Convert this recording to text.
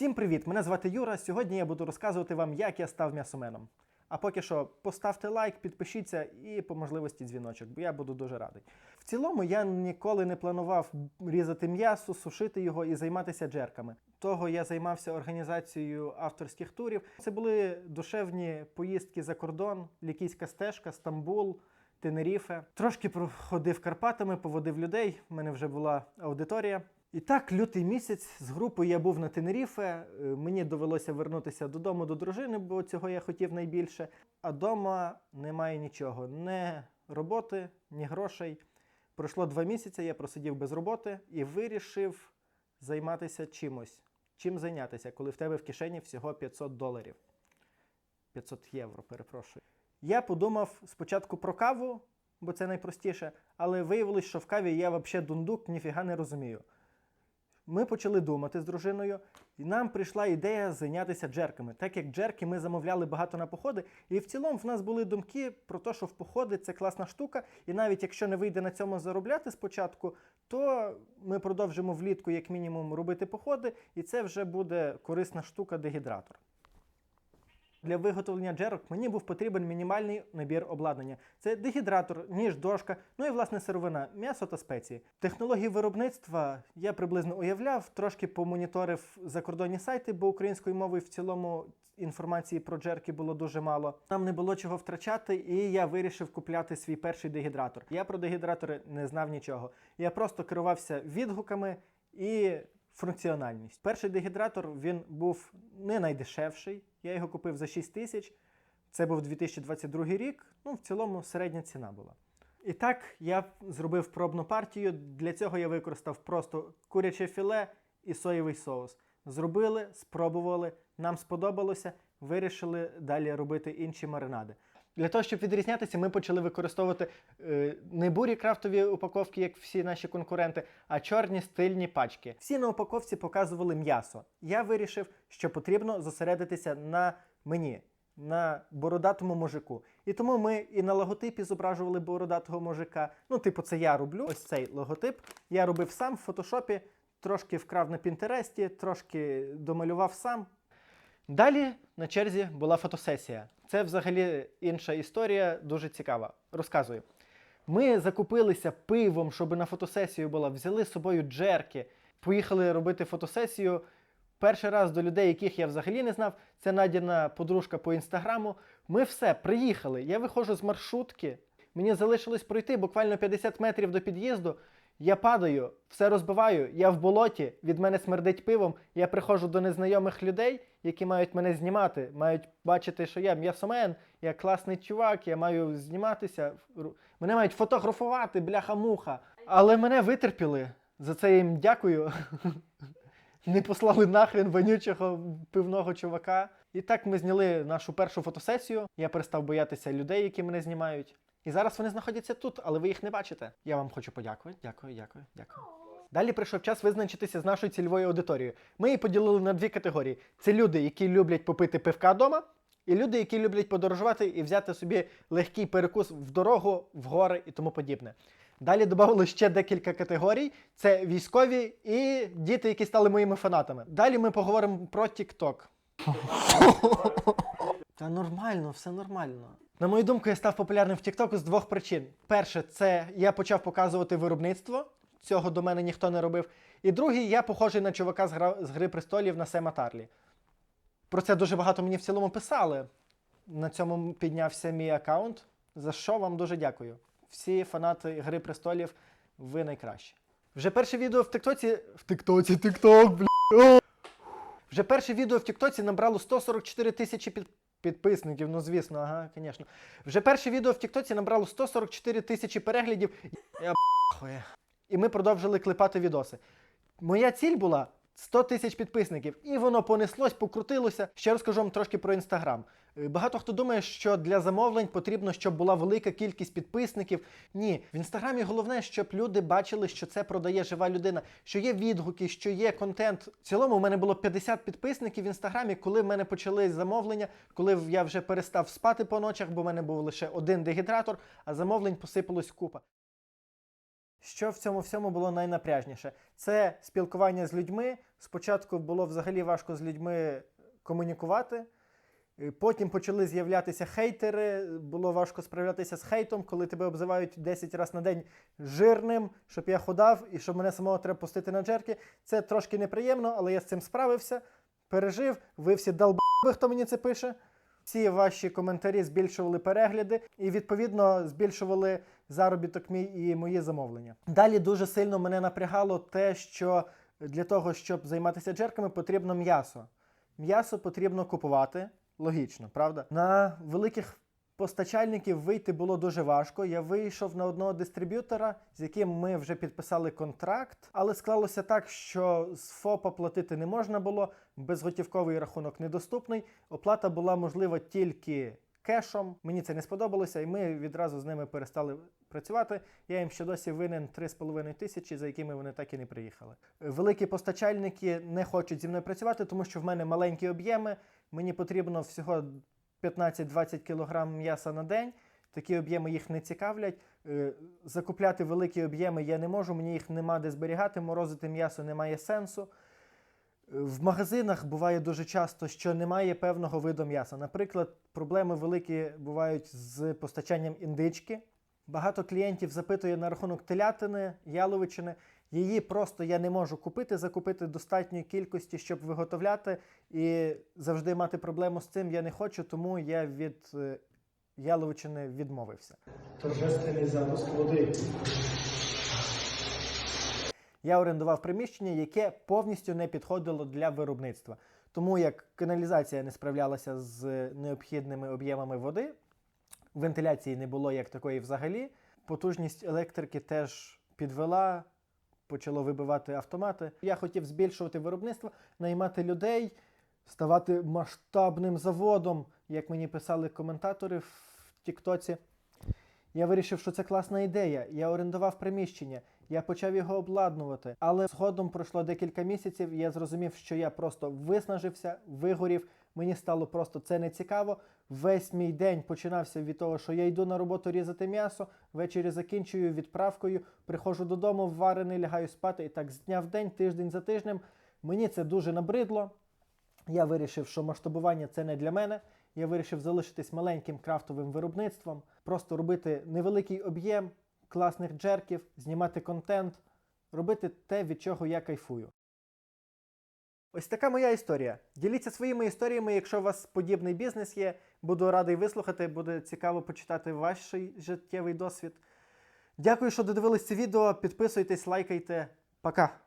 Всім привіт! Мене звати Юра. Сьогодні я буду розказувати вам, як я став м'ясоменом. А поки що поставте лайк, підпишіться і по можливості дзвіночок, бо я буду дуже радий. В цілому я ніколи не планував різати м'ясо, сушити його і займатися джерками. Того я займався організацією авторських турів. Це були душевні поїздки за кордон, лікійська стежка, Стамбул. Тенеріфе. Трошки проходив Карпатами, поводив людей. У мене вже була аудиторія. І так, лютий місяць з групою я був на Тенеріфе. Е, Мені довелося вернутися додому до дружини, бо цього я хотів найбільше. А вдома немає нічого: ні роботи, ні грошей. Пройшло два місяці, я просидів без роботи і вирішив займатися чимось. Чим зайнятися, коли в тебе в кишені всього 500 доларів. 500 євро, перепрошую. Я подумав спочатку про каву, бо це найпростіше, але виявилось, що в каві я взагалі дундук, ніфіга не розумію. Ми почали думати з дружиною, і нам прийшла ідея зайнятися джерками. Так як джерки ми замовляли багато на походи, і в цілому в нас були думки про те, що в походи це класна штука, і навіть якщо не вийде на цьому заробляти спочатку, то ми продовжимо влітку, як мінімум, робити походи, і це вже буде корисна штука дегідратор. Для виготовлення джерок мені був потрібен мінімальний набір обладнання. Це дегідратор, ніж, дошка, ну і власне сировина, м'ясо та спеції. Технології виробництва я приблизно уявляв, трошки помоніторив закордонні сайти, бо українською мовою в цілому інформації про джерки було дуже мало. Нам не було чого втрачати, і я вирішив купляти свій перший дегідратор. Я про дегідратори не знав нічого. Я просто керувався відгуками і функціональність. Перший дегідратор він був не найдешевший. Я його купив за 6 тисяч. Це був 2022 рік. Ну, в цілому середня ціна була. І так я зробив пробну партію. Для цього я використав просто куряче філе і соєвий соус. Зробили, спробували, нам сподобалося, вирішили далі робити інші маринади. Для того, щоб відрізнятися, ми почали використовувати е, не бурі крафтові упаковки, як всі наші конкуренти, а чорні стильні пачки. Всі на упаковці показували м'ясо. Я вирішив, що потрібно зосередитися на мені, на бородатому мужику. І тому ми і на логотипі зображували бородатого мужика. Ну, типу, це я роблю. Ось цей логотип. Я робив сам в фотошопі, трошки вкрав на Пінтересті, трошки домалював сам. Далі на черзі була фотосесія. Це взагалі інша історія, дуже цікава. Розказую. Ми закупилися пивом, щоб на фотосесію була, взяли з собою джерки, поїхали робити фотосесію. Перший раз до людей, яких я взагалі не знав, це Надіна подружка по інстаграму. Ми все приїхали. Я виходжу з маршрутки. Мені залишилось пройти буквально 50 метрів до під'їзду. Я падаю, все розбиваю, я в болоті, від мене смердить пивом. Я приходжу до незнайомих людей, які мають мене знімати, мають бачити, що я м'ясомен, я класний чувак, я маю зніматися. Мене мають фотографувати, бляха-муха. Але мене витерпіли. За це я їм дякую. Не послали нахрен вонючого пивного чувака. І так ми зняли нашу першу фотосесію. Я перестав боятися людей, які мене знімають. І зараз вони знаходяться тут, але ви їх не бачите. Я вам хочу подякувати. Дякую, дякую, дякую. Далі прийшов час визначитися з нашою цільовою аудиторією. Ми її поділили на дві категорії: це люди, які люблять попити пивка вдома, і люди, які люблять подорожувати і взяти собі легкий перекус в дорогу, в гори і тому подібне. Далі додали ще декілька категорій: це військові і діти, які стали моїми фанатами. Далі ми поговоримо про TikTok. Та нормально, все нормально. На мою думку, я став популярним в TikTok з двох причин. Перше, це я почав показувати виробництво. Цього до мене ніхто не робив. І другий, я похожий на чувака з, гра... з Гри престолів на Сема Тарлі. Про це дуже багато мені в цілому писали. На цьому піднявся мій аккаунт, за що вам дуже дякую. Всі фанати Гри престолів, ви найкращі. Вже перше відео в Тиктоці. В Тиктоці, Тикток, бля. Вже перше відео в Тіктоці набрало 144 тисячі під... підписників. Ну, звісно, ага, звісно. Вже перше відео в Тіктоці набрало 144 тисячі переглядів. Я б**хує. І ми продовжили клепати відоси. Моя ціль була 100 тисяч підписників, і воно понеслось, покрутилося. Ще розкажу вам трошки про інстаграм. Е, Багато хто думає, що для замовлень потрібно, щоб була велика кількість підписників. Ні, в інстаграмі головне, щоб люди бачили, що це продає жива людина, що є відгуки, що є контент. В цілому у мене було 50 підписників в інстаграмі, коли в мене почали замовлення, коли я вже перестав спати по ночах, бо в мене був лише один дегідратор, а замовлень посипалось купа. Що в цьому всьому було найнапряжніше? Це спілкування з людьми. Спочатку було взагалі важко з людьми комунікувати. Потім почали з'являтися хейтери, було важко справлятися з хейтом, коли тебе обзивають 10 разів на день жирним, щоб я ходав і щоб мене самого треба пустити на джерки. Це трошки неприємно, але я з цим справився, пережив. Ви всі долбоби, хто мені це пише. Всі ваші коментарі збільшували перегляди і, відповідно, збільшували заробіток мій і мої замовлення. Далі дуже сильно мене напрягало те, що для того, щоб займатися джерками, потрібно м'ясо. М'ясо потрібно купувати. Логічно, правда? На великих постачальників вийти було дуже важко. Я вийшов на одного дистриб'ютора, з яким ми вже підписали контракт, але склалося так, що з ФОПа платити не можна було, безготівковий рахунок недоступний. Оплата була можлива тільки кешом. Мені це не сподобалося, і ми відразу з ними перестали працювати. Я їм ще досі винен 3,5 тисячі, за якими вони так і не приїхали. Великі постачальники не хочуть зі мною працювати, тому що в мене маленькі об'єми. Мені потрібно всього 15-20 кг м'яса на день. Такі об'єми їх не цікавлять. Е, Закупляти великі об'єми я не можу, мені їх нема де зберігати, морозити м'ясо немає сенсу. В магазинах буває дуже часто, що немає певного виду м'яса. Наприклад, проблеми великі бувають з постачанням індички. Багато клієнтів запитує на рахунок телятини, яловичини. Її просто я не можу купити, закупити достатньої кількості, щоб виготовляти, і завжди мати проблему з цим я не хочу, тому я від е, яловичини відмовився. Торжественний запуск води. Я орендував приміщення, яке повністю не підходило для виробництва. Тому як каналізація не справлялася з необхідними об'ємами води, вентиляції не було як такої взагалі. Потужність електрики теж підвела, почало вибивати автомати. Я хотів збільшувати виробництво, наймати людей, ставати масштабним заводом, як мені писали коментатори в Тіктоці. Я вирішив, що це класна ідея. Я орендував приміщення, я почав його обладнувати. Але згодом пройшло декілька місяців, і я зрозумів, що я просто виснажився, вигорів. Мені стало просто це не цікаво. Весь мій день починався від того, що я йду на роботу різати м'ясо, ввечері закінчую відправкою, приходжу додому, варений, лягаю спати. І так з дня в день, тиждень за тижнем. Мені це дуже набридло. Я вирішив, що масштабування це не для мене. Я вирішив залишитись маленьким крафтовим виробництвом, просто робити невеликий об'єм класних джерків, знімати контент, робити те, від чого я кайфую. Ось така моя історія. Діліться своїми історіями, якщо у вас подібний бізнес є. Буду радий вислухати, буде цікаво почитати ваш життєвий досвід. Дякую, що додивились це відео. Підписуйтесь, лайкайте. Пока!